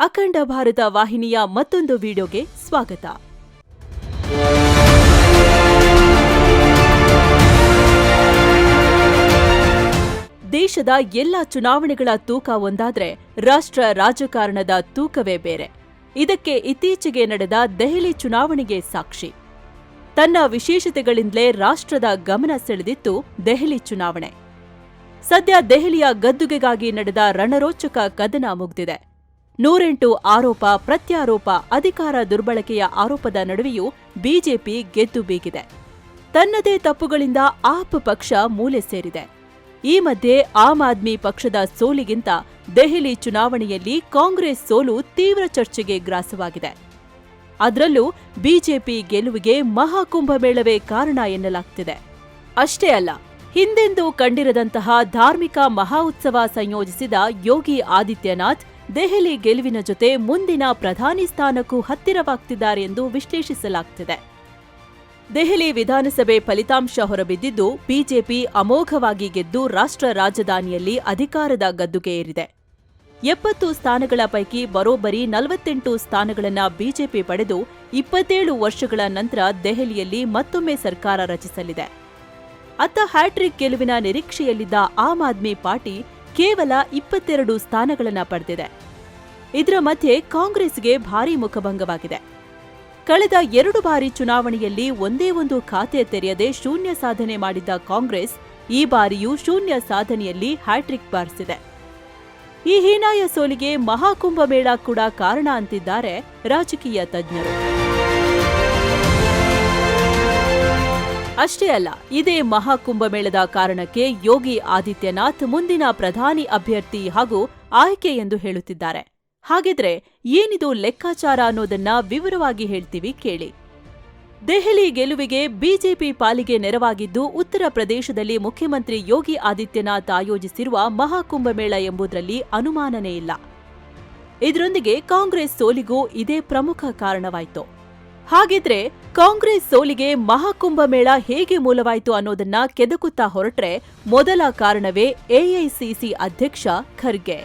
ಅಖಂಡ ಭಾರತ ವಾಹಿನಿಯ ಮತ್ತೊಂದು ವಿಡಿಯೋಗೆ ಸ್ವಾಗತ. ದೇಶದ ಎಲ್ಲ ಚುನಾವಣೆಗಳ ತೂಕ ಒಂದಾದ್ರೆ ರಾಷ್ಟ್ರ ರಾಜಕಾರಣದ ತೂಕವೇ ಬೇರೆ. ಇದಕ್ಕೆ ಇತ್ತೀಚೆಗೆ ನಡೆದ ದೆಹಲಿ ಚುನಾವಣೆಗೆ ಸಾಕ್ಷಿ. ತನ್ನ ವಿಶೇಷತೆಗಳಿಂದಲೇ ರಾಷ್ಟ್ರದ ಗಮನ ಸೆಳೆದಿತ್ತು ದೆಹಲಿ ಚುನಾವಣೆ. ಸದ್ಯ ದೆಹಲಿಯ ಗದ್ದುಗೆಗಾಗಿ ನಡೆದ ರಣರೋಚಕ ಕದನ ಮುಗ್ದಿದೆ. ನೂರೆಂಟು ಆರೋಪ, ಪ್ರತ್ಯಾರೋಪ, ಅಧಿಕಾರ ದುರ್ಬಳಕೆಯ ಆರೋಪದ ನಡುವೆಯೂ ಬಿಜೆಪಿ ಗೆದ್ದು ಬೀಗಿದೆ. ತನ್ನದೇ ತಪ್ಪುಗಳಿಂದ ಆಪ್ ಪಕ್ಷ ಮೂಲೆ ಸೇರಿದೆ. ಈ ಮಧ್ಯೆ ಆಮ್ ಆದ್ಮಿ ಪಕ್ಷದ ಸೋಲಿಗಿಂತ ದೆಹಲಿ ಚುನಾವಣೆಯಲ್ಲಿ ಕಾಂಗ್ರೆಸ್ ಸೋಲು ತೀವ್ರ ಚರ್ಚೆಗೆ ಗ್ರಾಸವಾಗಿದೆ. ಅದರಲ್ಲೂ ಬಿಜೆಪಿ ಗೆಲುವಿಗೆ ಮಹಾಕುಂಭಮೇಳವೇ ಕಾರಣ ಎನ್ನಲಾಗ್ತಿದೆ. ಅಷ್ಟೇ ಅಲ್ಲ, ಹಿಂದೆಂದೂ ಕಂಡಿರದಂತಹ ಧಾರ್ಮಿಕ ಮಹಾ ಉತ್ಸವ ಸಂಯೋಜಿಸಿದ ಯೋಗಿ ಆದಿತ್ಯನಾಥ್ ದೆಹಲಿ ಗೆಲುವಿನ ಜೊತೆ ಮುಂದಿನ ಪ್ರಧಾನಿ ಸ್ಥಾನಕ್ಕೂ ಹತ್ತಿರವಾಗ್ತಿದ್ದಾರೆ ಎಂದು ವಿಶ್ಲೇಷಿಸಲಾಗ್ತಿದೆ. ದೆಹಲಿ ವಿಧಾನಸಭೆ ಫಲಿತಾಂಶ ಹೊರಬಿದ್ದಿದ್ದು, ಬಿಜೆಪಿ ಅಮೋಘವಾಗಿ ಗೆದ್ದು ರಾಷ್ಟ್ರ ರಾಜಧಾನಿಯಲ್ಲಿ ಅಧಿಕಾರದ ಗದ್ದುಗೆ ಏರಿದೆ. ಎಪ್ಪತ್ತು ಸ್ಥಾನಗಳ ಪೈಕಿ ಬರೋಬ್ಬರಿ ನಲವತ್ತೆಂಟು ಸ್ಥಾನಗಳನ್ನು ಬಿಜೆಪಿ ಪಡೆದು ಇಪ್ಪತ್ತೇಳು ವರ್ಷಗಳ ನಂತರ ದೆಹಲಿಯಲ್ಲಿ ಮತ್ತೊಮ್ಮೆ ಸರ್ಕಾರ ರಚಿಸಲಿದೆ. ಅತ್ತ ಹ್ಯಾಟ್ರಿಕ್ ಗೆಲುವಿನ ನಿರೀಕ್ಷೆಯಲ್ಲಿದ್ದ ಆಮ್ ಆದ್ಮಿ ಪಾರ್ಟಿ ಕೇವಲ ಇಪ್ಪತ್ತೆರಡು ಸ್ಥಾನಗಳನ್ನು ಪಡೆದಿದೆ. ಇದರ ಮಧ್ಯೆ ಕಾಂಗ್ರೆಸ್ಗೆ ಭಾರೀ ಮುಖಭಂಗವಾಗಿದೆ. ಕಳೆದ ಎರಡು ಬಾರಿ ಚುನಾವಣೆಯಲ್ಲಿ ಒಂದೇ ಒಂದು ಖಾತೆ ತೆರೆಯದೆ ಶೂನ್ಯ ಸಾಧನೆ ಮಾಡಿದ್ದ ಕಾಂಗ್ರೆಸ್ ಈ ಬಾರಿಯೂ ಶೂನ್ಯ ಸಾಧನೆಯಲ್ಲಿ ಹ್ಯಾಟ್ರಿಕ್ ಬಾರಿಸಿದೆ. ಈ ಹೀನಾಯ ಸೋಲಿಗೆ ಮಹಾಕುಂಭಮೇಳ ಕೂಡ ಕಾರಣ ಅಂತಿದ್ದಾರೆ ರಾಜಕೀಯ ತಜ್ಞರು. ಅಷ್ಟೇ ಅಲ್ಲ, ಇದೇ ಮಹಾಕುಂಭಮೇಳದ ಕಾರಣಕ್ಕೆ ಯೋಗಿ ಆದಿತ್ಯನಾಥ್ ಮುಂದಿನ ಪ್ರಧಾನಿ ಅಭ್ಯರ್ಥಿ ಹಾಗೂ ಆಯ್ಕೆ ಎಂದು ಹೇಳುತ್ತಿದ್ದಾರೆ. ಹಾಗಿದ್ರೆ ಏನಿದು ಲೆಕ್ಕಾಚಾರ ಅನ್ನೋದನ್ನ ವಿವರವಾಗಿ ಹೇಳ್ತೀವಿ ಕೇಳಿ. ದೆಹಲಿ ಗೆಲುವಿಗೆ ಬಿಜೆಪಿ ಪಾಲಿಗೆ ನೆರವಾಗಿದ್ದು ಉತ್ತರ ಪ್ರದೇಶದಲ್ಲಿ ಮುಖ್ಯಮಂತ್ರಿ ಯೋಗಿ ಆದಿತ್ಯನಾಥ್ ಆಯೋಜಿಸಿರುವ ಮಹಾಕುಂಭಮೇಳ ಎಂಬುದರಲ್ಲಿ ಅನುಮಾನನೇ ಇಲ್ಲ. ಇದರೊಂದಿಗೆ ಕಾಂಗ್ರೆಸ್ ಸೋಲಿಗೂ ಇದೇ ಪ್ರಮುಖ ಕಾರಣವಾಯಿತು. ಹಾಗಿದ್ರೆ ಕಾಂಗ್ರೆಸ್ ಸೋಲಿಗೆ ಮಹಾಕುಂಭಮೇಳ ಹೇಗೆ ಮೂಲವಾಯಿತು ಅನ್ನೋದನ್ನ ಕೆದಕುತ್ತಾ ಹೊರಟ್ರೆ ಮೊದಲ ಕಾರಣವೇ ಎಐಸಿಸಿ ಅಧ್ಯಕ್ಷ ಖರ್ಗೆ.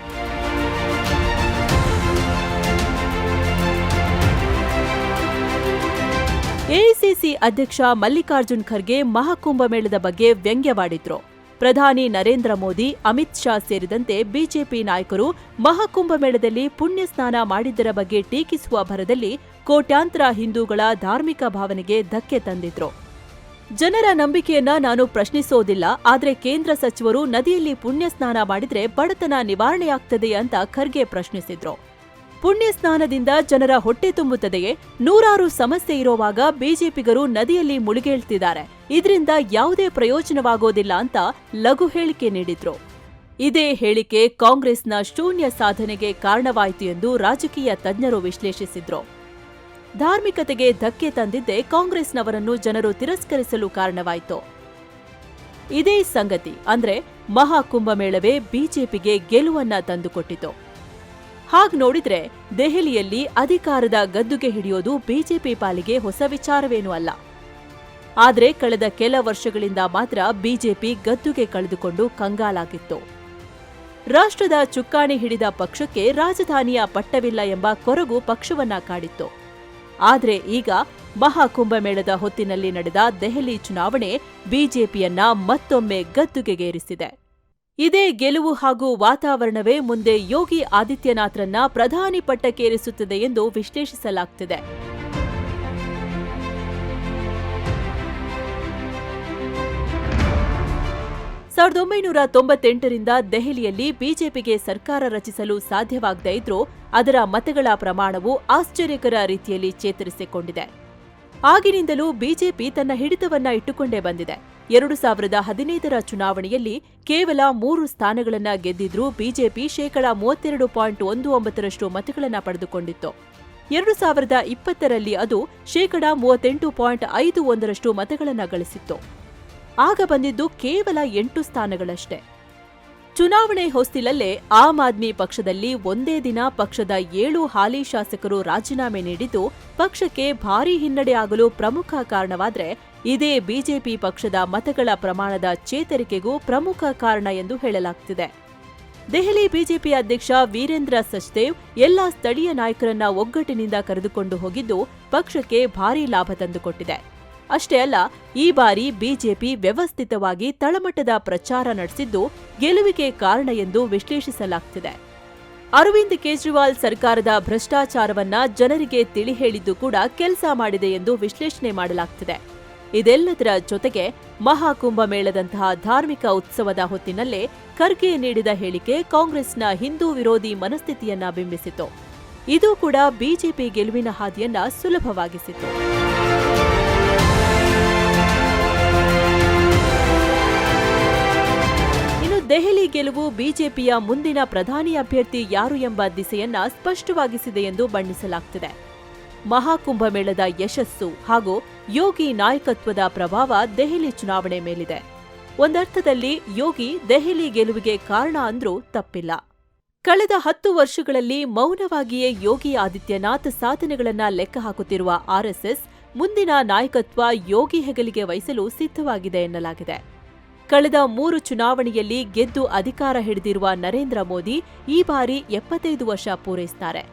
ಎಐಸಿಸಿ ಅಧ್ಯಕ್ಷ ಮಲ್ಲಿಕಾರ್ಜುನ್ ಖರ್ಗೆ ಮಹಾಕುಂಭಮೇಳದ ಬಗ್ಗೆ ವ್ಯಂಗ್ಯವಾಡಿದ್ರು. ಪ್ರಧಾನಿ ನರೇಂದ್ರ ಮೋದಿ, ಅಮಿತ್ ಶಾ ಸೇರಿದಂತೆ ಬಿಜೆಪಿ ನಾಯಕರು ಮಹಾಕುಂಭಮೇಳದಲ್ಲಿ ಪುಣ್ಯ ಸ್ನಾನ ಮಾಡಿದ್ದರ ಬಗ್ಗೆ ಟೀಕಿಸುವ ಭರದಲ್ಲಿ ಕೋಟ್ಯಾಂತರ ಹಿಂದೂಗಳ ಧಾರ್ಮಿಕ ಭಾವನೆಗೆ ಧಕ್ಕೆ ತಂದಿದ್ರು. ಜನರ ನಂಬಿಕೆಯನ್ನ ನಾನು ಪ್ರಶ್ನಿಸೋದಿಲ್ಲ, ಆದರೆ ಕೇಂದ್ರ ಸಚಿವರು ನದಿಯಲ್ಲಿ ಪುಣ್ಯ ಸ್ನಾನ ಮಾಡಿದರೆ ಬಡತನ ನಿವಾರಣೆಯಾಗ್ತದೆ ಅಂತ ಖರ್ಗೆ ಪ್ರಶ್ನಿಸಿದ್ರು. ಪುಣ್ಯ ಸ್ನಾನದಿಂದ ಜನರ ಹೊಟ್ಟೆ ತುಂಬುತ್ತದೆಯೇ? ನೂರಾರು ಸಮಸ್ಯೆ ಇರೋವಾಗ ಬಿಜೆಪಿಗರು ನದಿಯಲ್ಲಿ ಮುಳುಗೇಳ್ತಿದ್ದಾರೆ. ಇದರಿಂದ ಯಾವುದೇ ಪ್ರಯೋಜನವಾಗೋದಿಲ್ಲ ಅಂತ ಲಘು ಹೇಳಿಕೆ ನೀಡಿದ್ರು. ಇದೇ ಹೇಳಿಕೆ ಕಾಂಗ್ರೆಸ್ನ ಶೂನ್ಯ ಸಾಧನೆಗೆ ಕಾರಣವಾಯಿತು ಎಂದು ರಾಜಕೀಯ ತಜ್ಞರು ವಿಶ್ಲೇಷಿಸಿದ್ರು. ಧಾರ್ಮಿಕತೆಗೆ ಧಕ್ಕೆ ತಂದಿದ್ದೇ ಕಾಂಗ್ರೆಸ್ನವರನ್ನು ಜನರು ತಿರಸ್ಕರಿಸಲು ಕಾರಣವಾಯಿತು. ಇದೇ ಸಂಗತಿ, ಅಂದ್ರೆ ಮಹಾಕುಂಭಮೇಳವೇ ಬಿಜೆಪಿಗೆ ಗೆಲುವನ್ನ ತಂದುಕೊಟ್ಟಿತು. ಹಾಗ್ ನೋಡಿದ್ರೆ ದೆಹಲಿಯಲ್ಲಿ ಅಧಿಕಾರದ ಗದ್ದುಗೆ ಹಿಡಿಯೋದು ಬಿಜೆಪಿ ಪಾಲಿಗೆ ಹೊಸ ವಿಚಾರವೇನೂ ಅಲ್ಲ. ಆದರೆ ಕಳೆದ ಕೆಲ ವರ್ಷಗಳಿಂದ ಮಾತ್ರ ಬಿಜೆಪಿ ಗದ್ದುಗೆ ಕಳೆದುಕೊಂಡು ಕಂಗಾಲಾಗಿತ್ತು. ರಾಷ್ಟ್ರದ ಚುಕ್ಕಾಣಿ ಹಿಡಿದ ಪಕ್ಷಕ್ಕೆ ರಾಜಧಾನಿಯ ಪಟ್ಟವಿಲ್ಲ ಎಂಬ ಕೊರಗು ಪಕ್ಷವನ್ನ ಕಾಡಿತ್ತು. ಆದರೆ ಈಗ ಮಹಾಕುಂಭಮೇಳದ ಹೊತ್ತಿನಲ್ಲಿ ನಡೆದ ದೆಹಲಿ ಚುನಾವಣೆ ಬಿಜೆಪಿಯನ್ನ ಮತ್ತೊಮ್ಮೆ ಗದ್ದುಗೆಗೇರಿಸಿದೆ. ಇದೇ ಗೆಲುವು ಹಾಗೂ ವಾತಾವರಣವೇ ಮುಂದೆ ಯೋಗಿ ಆದಿತ್ಯನಾಥ್ರನ್ನ ಪ್ರಧಾನಿ ಪಟ್ಟಕ್ಕೇರಿಸುತ್ತದೆ ಎಂದು ವಿಶ್ಲೇಷಿಸಲಾಗ್ತಿದೆ. ಸಾವಿರದ ಒಂಬೈನೂರ ತೊಂಬತ್ತೆಂಟರಿಂದ ದೆಹಲಿಯಲ್ಲಿ ಬಿಜೆಪಿಗೆ ಸರ್ಕಾರ ರಚಿಸಲು ಸಾಧ್ಯವಾಗದೇ ಇದ್ರೂ ಅದರ ಮತಗಳ ಪ್ರಮಾಣವು ಆಶ್ಚರ್ಯಕರ ರೀತಿಯಲ್ಲಿ ಚೇತರಿಸಿಕೊಂಡಿದೆ. ಆಗಿನಿಂದಲೂ ಬಿಜೆಪಿ ತನ್ನ ಹಿಡಿತವನ್ನ ಇಟ್ಟುಕೊಂಡೇ ಬಂದಿದೆ. ಎರಡು ಸಾವಿರದ ಹದಿನೈದರ ಚುನಾವಣೆಯಲ್ಲಿ ಕೇವಲ ಮೂರು ಸ್ಥಾನಗಳನ್ನು ಗೆದ್ದಿದ್ರೂ ಬಿಜೆಪಿ ಶೇಕಡಾ ಮೂವತ್ತೆರಡು ಪಾಯಿಂಟ್ ಒಂದು ಒಂಬತ್ತರಷ್ಟು ಮತಗಳನ್ನು ಪಡೆದುಕೊಂಡಿತ್ತು. ಎರಡು ಸಾವಿರದ ಇಪ್ಪತ್ತರಲ್ಲಿ ಅದು ಶೇಕಡಾ ಮೂವತ್ತೆಂಟು ಪಾಯಿಂಟ್ ಐದು ಒಂದರಷ್ಟು ಮತಗಳನ್ನು ಗಳಿಸಿತ್ತು. ಆಗ ಬಂದಿದ್ದು ಕೇವಲ ಎಂಟು ಸ್ಥಾನಗಳಷ್ಟೇ. ಚುನಾವಣೆ ಹೊಸ್ತಿಲಲ್ಲೇ ಆಮ್ ಆದ್ಮಿ ಪಕ್ಷದಲ್ಲಿ ಒಂದೇ ದಿನ ಪಕ್ಷದ ಏಳು ಹಾಲಿ ಶಾಸಕರು ರಾಜೀನಾಮೆ ನೀಡಿದ್ದು, ಪಕ್ಷಕ್ಕೆ ಭಾರೀ ಹಿನ್ನಡೆ ಆಗಲು ಪ್ರಮುಖ ಕಾರಣವಾದರೆ ಇದೇ ಬಿಜೆಪಿ ಪಕ್ಷದ ಮತಗಳ ಪ್ರಮಾಣದ ಚೇತರಿಕೆಗೂ ಪ್ರಮುಖ ಕಾರಣ ಎಂದು ಹೇಳಲಾಗ್ತಿದೆ. ದೆಹಲಿ ಬಿಜೆಪಿ ಅಧ್ಯಕ್ಷ ವೀರೇಂದ್ರ ಸಚ್ದೇವ್ ಎಲ್ಲಾ ಸ್ಥಳೀಯ ನಾಯಕರನ್ನ ಒಗ್ಗಟ್ಟಿನಿಂದ ಕರೆದುಕೊಂಡು ಹೋಗಿದ್ದು, ಪಕ್ಷಕ್ಕೆ ಭಾರೀ ಲಾಭ ತಂದುಕೊಟ್ಟಿದೆ. ಅಷ್ಟೇ ಅಲ್ಲ, ಈ ಬಾರಿ ಬಿಜೆಪಿ ವ್ಯವಸ್ಥಿತವಾಗಿ ತಳಮಟ್ಟದ ಪ್ರಚಾರ ನಡೆಸಿದ್ದು ಗೆಲುವಿಗೆ ಕಾರಣ ಎಂದು ವಿಶ್ಲೇಷಿಸಲಾಗ್ತಿದೆ. ಅರವಿಂದ್ ಕೇಜ್ರಿವಾಲ್ ಸರ್ಕಾರದ ಭ್ರಷ್ಟಾಚಾರವನ್ನ ಜನರಿಗೆ ತಿಳಿ ಹೇಳಿದ್ದು ಕೂಡ ಕೆಲಸ ಮಾಡಿದೆ ಎಂದು ವಿಶ್ಲೇಷಣೆ ಮಾಡಲಾಗ್ತಿದೆ. ಇದೆಲ್ಲದರ ಜೊತೆಗೆ ಮಹಾಕುಂಭಮೇಳದಂತಹ ಧಾರ್ಮಿಕ ಉತ್ಸವದ ಹೊತ್ತಿನಲ್ಲೇ ಖರ್ಗೆ ನೀಡಿದ ಹೇಳಿಕೆ ಕಾಂಗ್ರೆಸ್ನ ಹಿಂದೂ ವಿರೋಧಿ ಮನಸ್ಥಿತಿಯನ್ನ ಬಿಂಬಿಸಿತು. ಇದು ಕೂಡ ಬಿಜೆಪಿ ಗೆಲುವಿನ ಹಾದಿಯನ್ನ ಸುಲಭವಾಗಿಸಿತು. ದೆಹಲಿ ಗೆಲುವು ಬಿಜೆಪಿಯ ಮುಂದಿನ ಪ್ರಧಾನಿ ಅಭ್ಯರ್ಥಿ ಯಾರು ಎಂಬ ದಿಸೆಯನ್ನ ಸ್ಪಷ್ಟವಾಗಿಸಿದೆ ಎಂದು ಬಣ್ಣಿಸಲಾಗ್ತಿದೆ. ಮಹಾಕುಂಭಮೇಳದ ಯಶಸ್ಸು ಹಾಗೂ ಯೋಗಿ ನಾಯಕತ್ವದ ಪ್ರಭಾವ ದೆಹಲಿ ಚುನಾವಣೆ ಮೇಲಿದೆ. ಒಂದರ್ಥದಲ್ಲಿ ಯೋಗಿ ದೆಹಲಿ ಗೆಲುವಿಗೆ ಕಾರಣ ಅಂದ್ರೂ ತಪ್ಪಿಲ್ಲ. ಕಳೆದ ಹತ್ತು ವರ್ಷಗಳಲ್ಲಿ ಮೌನವಾಗಿಯೇ ಯೋಗಿ ಆದಿತ್ಯನಾಥ್ ಸಾಧನೆಗಳನ್ನ ಲೆಕ್ಕ ಹಾಕುತ್ತಿರುವ ಆರ್ಎಸ್ಎಸ್ ಮುಂದಿನ ನಾಯಕತ್ವ ಯೋಗಿ ಹೆಗಲಿಗೆ ವಹಿಸಲು ಸಿದ್ಧವಾಗಿದೆ ಎನ್ನಲಾಗಿದೆ. ಕಳೆದ ಮೂರು ಚುನಾವಣೆಯಲ್ಲಿ ಗೆದ್ದು ಅಧಿಕಾರ ಹಿಡಿದಿರುವ ನರೇಂದ್ರ ಮೋದಿ ಈ ಬಾರಿ ಎಪ್ಪತ್ತೈದು ವರ್ಷ ಪೂರೈಸುತ್ತಾರೆ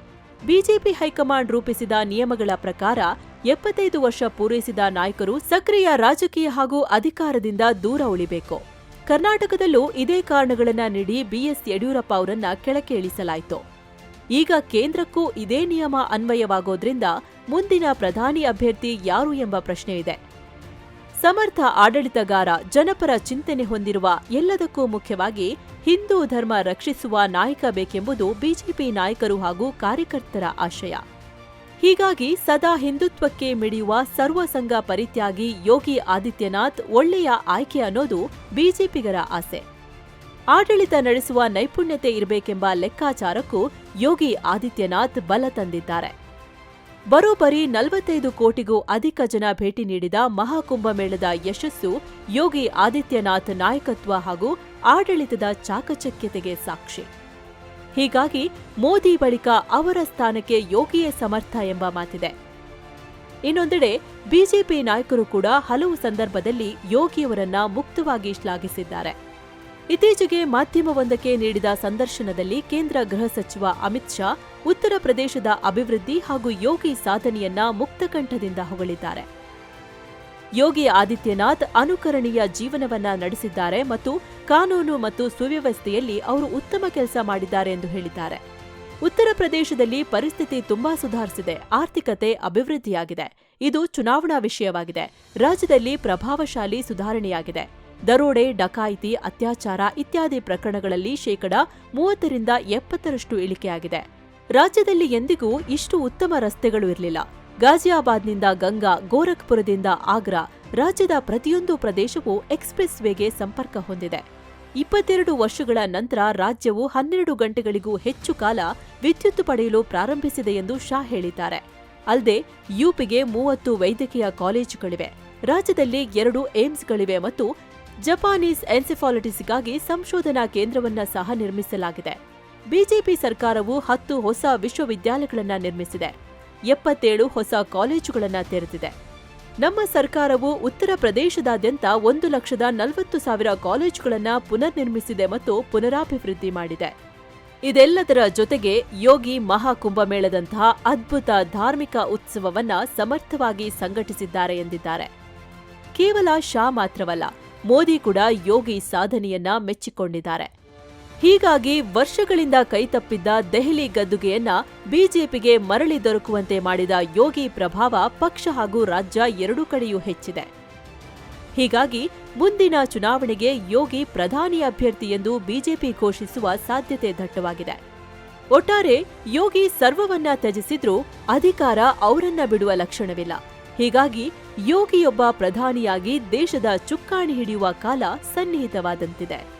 ಬಿಜೆಪಿ ಹೈಕಮಾಂಡ್ ರೂಪಿಸಿದ ನಿಯಮಗಳ ಪ್ರಕಾರ ಎಪ್ಪತ್ತೈದು ವರ್ಷ ಪೂರೈಸಿದ ನಾಯಕರು ಸಕ್ರಿಯ ರಾಜಕೀಯ ಹಾಗೂ ಅಧಿಕಾರದಿಂದ ದೂರ ಉಳಿಬೇಕು. ಕರ್ನಾಟಕದಲ್ಲೂ ಇದೇ ಕಾರಣಗಳನ್ನ ನೀಡಿ ಬಿಎಸ್ ಯಡಿಯೂರಪ್ಪ ಅವರನ್ನ ಕೆಳಕ್ಕೆ ಇಳಿಸಲಾಯಿತು. ಈಗ ಕೇಂದ್ರಕ್ಕೂ ಇದೇ ನಿಯಮ ಅನ್ವಯವಾಗೋದ್ರಿಂದ ಮುಂದಿನ ಪ್ರಧಾನಿ ಅಭ್ಯರ್ಥಿ ಯಾರು ಎಂಬ ಪ್ರಶ್ನೆ ಇದೆ. ಸಮರ್ಥ ಆಡಳಿತಗಾರ ಜನಪರ ಚಿಂತನೆ ಹೊಂದಿರುವ ಎಲ್ಲದಕ್ಕೂ ಮುಖ್ಯವಾಗಿ ಹಿಂದೂ ಧರ್ಮ ರಕ್ಷಿಸುವ ನಾಯಕ ಬೇಕೆಂಬುದು ಬಿಜೆಪಿ ನಾಯಕರು ಹಾಗೂ ಕಾರ್ಯಕರ್ತರ ಆಶಯ. ಹೀಗಾಗಿ ಸದಾ ಹಿಂದುತ್ವಕ್ಕೆ ಮಿಡಿಯುವ ಸರ್ವಸಂಗ ಪರಿತ್ಯಾಗಿ ಯೋಗಿ ಆದಿತ್ಯನಾಥ್ ಒಳ್ಳೆಯ ಆಯ್ಕೆ ಅನ್ನೋದು ಬಿಜೆಪಿಗರ ಆಸೆ. ಆಡಳಿತ ನಡೆಸುವ ನೈಪುಣ್ಯತೆ ಇರಬೇಕೆಂಬ ಲೆಕ್ಕಾಚಾರಕ್ಕೂ ಯೋಗಿ ಆದಿತ್ಯನಾಥ್ ಬಲ ತಂದಿದ್ದಾರೆ. ಬರೋಬ್ಬರಿ ನಲವತ್ತೈದು ಕೋಟಿಗೂ ಅಧಿಕ ಜನ ಭೇಟಿ ನೀಡಿದ ಮಹಾಕುಂಭಮೇಳದ ಯಶಸ್ಸು ಯೋಗಿ ಆದಿತ್ಯನಾಥ್ ನಾಯಕತ್ವ ಹಾಗೂ ಆಡಳಿತದ ಚಾಕಚಕ್ಯತೆಗೆ ಸಾಕ್ಷಿ. ಹೀಗಾಗಿ ಮೋದಿ ಬಳಿಕ ಅವರ ಸ್ಥಾನಕ್ಕೆ ಯೋಗಿಯೇ ಸಮರ್ಥ ಎಂಬ ಮಾತಿದೆ. ಇನ್ನೊಂದೆಡೆ ಬಿಜೆಪಿ ನಾಯಕರು ಕೂಡ ಹಲವು ಸಂದರ್ಭದಲ್ಲಿ ಯೋಗಿಯವರನ್ನ ಮುಕ್ತವಾಗಿ ಶ್ಲಾಘಿಸಿದ್ದಾರೆ. ಇತ್ತೀಚೆಗೆ ಮಾಧ್ಯಮವೊಂದಕ್ಕೆ ನೀಡಿದ ಸಂದರ್ಶನದಲ್ಲಿ ಕೇಂದ್ರ ಗೃಹ ಸಚಿವ ಅಮಿತ್ ಶಾ ಉತ್ತರ ಪ್ರದೇಶದ ಅಭಿವೃದ್ಧಿ ಹಾಗೂ ಯೋಗಿ ಸಾಧನೆಯನ್ನ ಮುಕ್ತಕಂಠದಿಂದ ಹೊಗಳಿದ್ದಾರೆ. ಯೋಗಿ ಆದಿತ್ಯನಾಥ್ ಅನುಕರಣೀಯ ಜೀವನವನ್ನ ನಡೆಸಿದ್ದಾರೆ ಮತ್ತು ಕಾನೂನು ಮತ್ತು ಸುವ್ಯವಸ್ಥೆಯಲ್ಲಿ ಅವರು ಉತ್ತಮ ಕೆಲಸ ಮಾಡಿದ್ದಾರೆ ಎಂದು ಹೇಳಿದ್ದಾರೆ. ಉತ್ತರ ಪ್ರದೇಶದಲ್ಲಿ ಪರಿಸ್ಥಿತಿ ತುಂಬಾ ಸುಧಾರಿಸಿದೆ, ಆರ್ಥಿಕತೆ ಅಭಿವೃದ್ಧಿಯಾಗಿದೆ. ಇದು ಚುನಾವಣಾ ವಿಷಯವಾಗಿದೆ. ರಾಜ್ಯದಲ್ಲಿ ಪ್ರಭಾವಶಾಲಿ ಸುಧಾರಣೆಯಾಗಿದೆ. ದರೋಡೆ, ಡಕಾಯಿತಿ, ಅತ್ಯಾಚಾರ ಇತ್ಯಾದಿ ಪ್ರಕರಣಗಳಲ್ಲಿ ಶೇಕಡ ಮೂವತ್ತರಿಂದ ಎಪ್ಪತ್ತರಷ್ಟು ಇಳಿಕೆಯಾಗಿದೆ. ರಾಜ್ಯದಲ್ಲಿ ಎಂದಿಗೂ ಇಷ್ಟು ಉತ್ತಮ ರಸ್ತೆಗಳು ಇರಲಿಲ್ಲ. ಗಾಜಿಯಾಬಾದ್ನಿಂದ ಗಂಗಾ, ಗೋರಖ್ಪುರದಿಂದ ಆಗ್ರಾ ರಾಜ್ಯದ ಪ್ರತಿಯೊಂದು ಪ್ರದೇಶವೂ ಎಕ್ಸ್ಪ್ರೆಸ್ ವೇಗೆ ಸಂಪರ್ಕ ಹೊಂದಿದೆ. ಇಪ್ಪತ್ತೆರಡು ವರ್ಷಗಳ ನಂತರ ರಾಜ್ಯವು ಹನ್ನೆರಡು ಗಂಟೆಗಳಿಗೂ ಹೆಚ್ಚು ಕಾಲ ವಿದ್ಯುತ್ ಪಡೆಯಲು ಪ್ರಾರಂಭಿಸಿದೆ ಎಂದು ಶಾ ಹೇಳಿದ್ದಾರೆ. ಅಲ್ಲದೆ, ಯುಪಿಗೆ ಮೂವತ್ತು ವೈದ್ಯಕೀಯ ಕಾಲೇಜುಗಳಿವೆ. ರಾಜ್ಯದಲ್ಲಿ ಎರಡು ಏಮ್ಸ್ಗಳಿವೆ ಮತ್ತು ಜಪಾನೀಸ್ ಎನ್ಸೆಫಾಲಿಟಿಸ್ಗಾಗಿ ಸಂಶೋಧನಾ ಕೇಂದ್ರವನ್ನ ಸಹ ನಿರ್ಮಿಸಲಾಗಿದೆ. ಬಿಜೆಪಿ ಸರ್ಕಾರವು ಹತ್ತು ಹೊಸ ವಿಶ್ವವಿದ್ಯಾಲಯಗಳನ್ನು ನಿರ್ಮಿಸಿದೆ. ಎಪ್ಪತ್ತೇಳು ಹೊಸ ಕಾಲೇಜುಗಳನ್ನು ತೆರೆದಿದೆ. ನಮ್ಮ ಸರ್ಕಾರವು ಉತ್ತರ ಪ್ರದೇಶದಾದ್ಯಂತ ಒಂದು ಲಕ್ಷದ ನಲವತ್ತು ಸಾವಿರ ಕಾಲೇಜುಗಳನ್ನ ಪುನರ್ನಿರ್ಮಿಸಿದೆ ಮತ್ತು ಪುನರಾಭಿವೃದ್ಧಿ ಮಾಡಿದೆ. ಇದೆಲ್ಲದರ ಜೊತೆಗೆ ಯೋಗಿ ಮಹಾಕುಂಭಮೇಳದಂತಹ ಅದ್ಭುತ ಧಾರ್ಮಿಕ ಉತ್ಸವವನ್ನ ಸಮರ್ಥವಾಗಿ ಸಂಘಟಿಸಿದ್ದಾರೆ ಎಂದಿದ್ದಾರೆ. ಕೇವಲ ಶಾ ಮಾತ್ರವಲ್ಲ, ಮೋದಿ ಕೂಡ ಯೋಗಿ ಸಾಧನೆಯನ್ನ ಮೆಚ್ಚಿಕೊಂಡಿದ್ದಾರೆ. ಹೀಗಾಗಿ ವರ್ಷಗಳಿಂದ ಕೈತಪ್ಪಿದ್ದ ದೆಹಲಿ ಗದ್ದುಗೆಯನ್ನ ಬಿಜೆಪಿಗೆ ಮರಳಿ ದೊರಕುವಂತೆ ಮಾಡಿದ ಯೋಗಿ ಪ್ರಭಾವ ಪಕ್ಷ ಹಾಗೂ ರಾಜ್ಯ ಎರಡೂ ಕಡೆಯೂ ಹೆಚ್ಚಿದೆ. ಹೀಗಾಗಿ ಮುಂದಿನ ಚುನಾವಣೆಗೆ ಯೋಗಿ ಪ್ರಧಾನಿ ಅಭ್ಯರ್ಥಿ ಎಂದು ಬಿಜೆಪಿ ಘೋಷಿಸುವ ಸಾಧ್ಯತೆ ದಟ್ಟವಾಗಿದೆ. ಒಟ್ಟಾರೆ ಯೋಗಿ ಸರ್ವವನ್ನ ತ್ಯಜಿಸಿದ್ರೂ ಅಧಿಕಾರ ಅವರನ್ನ ಬಿಡುವ ಲಕ್ಷಣವಿಲ್ಲ. ಹೀಗಾಗಿ ಯೋಗಿಯೊಬ್ಬ ಪ್ರಧಾನಿಯಾಗಿ ದೇಶದ ಚುಕ್ಕಾಣಿ ಹಿಡಿಯುವ ಕಾಲ ಸನ್ನಿಹಿತವಾದಂತಿದೆ.